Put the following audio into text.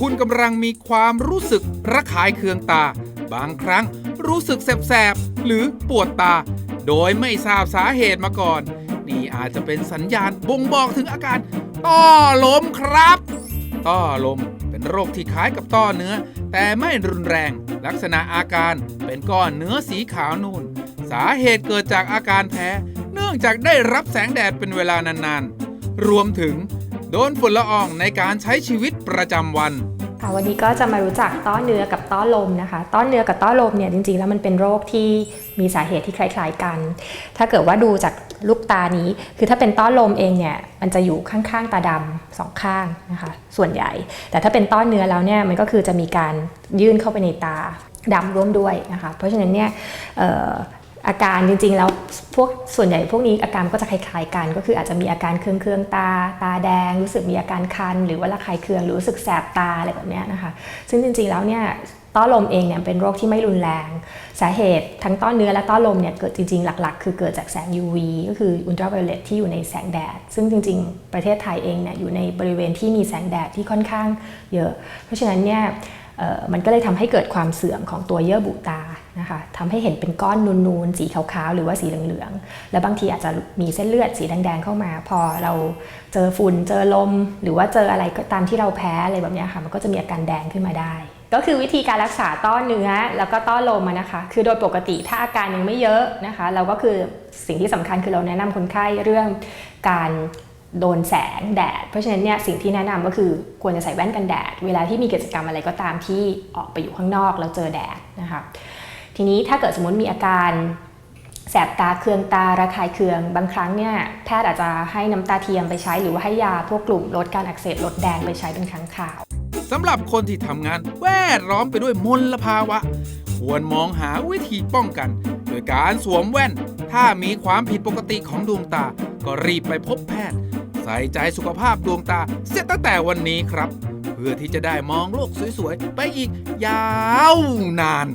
คุณกำลังมีความรู้สึกระคายเคืองตา บางครั้งรู้สึกแสบๆ หรือปวดตา โดยไม่ทราบสาเหตุมาก่อน นี่อาจจะเป็นสัญญาณบ่งบอกถึงอาการต้อลมครับ ต้อลมเป็นโรคที่คล้ายกับต้อเนื้อ แต่ไม่รุนแรง ลักษณะอาการเป็นก้อนเนื้อสีขาวนูนสาเหตุเกิดจากอาการแพ้ เนื่องจากได้รับแสงแดดเป็นเวลานานๆ รวมถึง โดนฝุ่นละอองในการใช้ชีวิตประจำวันค่ะวันนี้ก็จะมารู้จักต้อเนื้อกับต้อลมนะคะ ต้อเนื้อกับต้อลมเนี่ยจริงๆ แล้วมันเป็นโรคที่มีสาเหตุที่คล้ายๆกัน ถ้าเกิดว่าดูจากลูกตานี้ คือถ้าเป็นต้อลมเองเนี่ยมันจะอยู่ข้างๆตาดำสองข้างนะคะ ส่วนใหญ่ แต่ถ้าเป็นต้อเนื้อแล้วเนี่ยมันก็คือจะมีการยื่นเข้าไปในตาดำร่วมด้วยนะคะ เพราะฉะนั้นเนี่ย อาการจริงๆ แล้วพวกส่วนใหญ่พวกนี้อาการก็จะคล้ายๆกัน ก็คืออาจจะมีอาการเคืองๆตา ตาแดง รู้สึกมีอาการคัน หรือว่าระคายเคืองหรือรู้สึกแสบตาอะไรแบบนี้นะคะ ซึ่งจริงๆแล้วเนี่ยต้อลมเองเนี่ยเป็นโรคที่ไม่รุนแรง สาเหตุทั้งต้อเนื้อและต้อลมเนี่ยเกิดจริงๆ หลักๆ คือเกิดจากแสง UV ก็คืออุลตราไวโอเลตที่อยู่ในแสงแดด ซึ่งจริงๆ ประเทศไทยเองเนี่ยอยู่ในบริเวณที่มีแสงแดดที่ค่อนข้างเยอะ เพราะฉะนั้นเนี่ย มันก็เลยทำให้เกิดความเสื่อมของตัวเยื่อบุตานะคะทำให้เห็นเป็นก้อนนูนๆ สีขาวๆ หรือว่าสีเหลืองๆ แล้วบางทีอาจจะมีเส้นเลือดสีแดงๆ เข้ามา พอเราเจอฝุ่น เจอลม หรือว่าเจออะไรก็ตามที่เราแพ้อะไรแบบนี้ค่ะ มันก็จะมีอาการแดงขึ้นมาได้ ก็คือวิธีการรักษาต้อเนื้อแล้วก็ต้อลมนะคะ คือโดยปกติถ้าอาการยังไม่เยอะนะคะ เราก็คือสิ่งที่สำคัญคือเราแนะนำคนไข้เรื่องการ โดนแสงแดด เพราะฉะนั้นเนี่ยสิ่งที่แนะนำก็คือควรจะใส่แว่นกันแดด เวลาที่มีกิจกรรมอะไรก็ตามที่ออกไปอยู่ข้างนอกแล้วเจอแดดนะคะทีนี้ถ้าเกิดสมมติมีอาการแสบตาเคืองตาระคายเคือง บางครั้งเนี่ยแพทย์อาจจะให้น้ำตาเทียมไปใช้ หรือว่าให้ยาพวกกลุ่มลดการอักเสบลดแดงไปใช้เป็นครั้งคราวสำหรับคนที่ทำงานแวดล้อมไปด้วยมลภาวะ ควรมองหาวิธีป้องกัน โดยการสวมแว่น ถ้ามีความผิดปกติของดวงตา ก็รีบไปพบแพทย์ ใส่ใจสุขภาพดวงตา เสียตั้งแต่วันนี้ครับ เพื่อที่จะได้มองโลกสวยๆ ไปอีกยาวนาน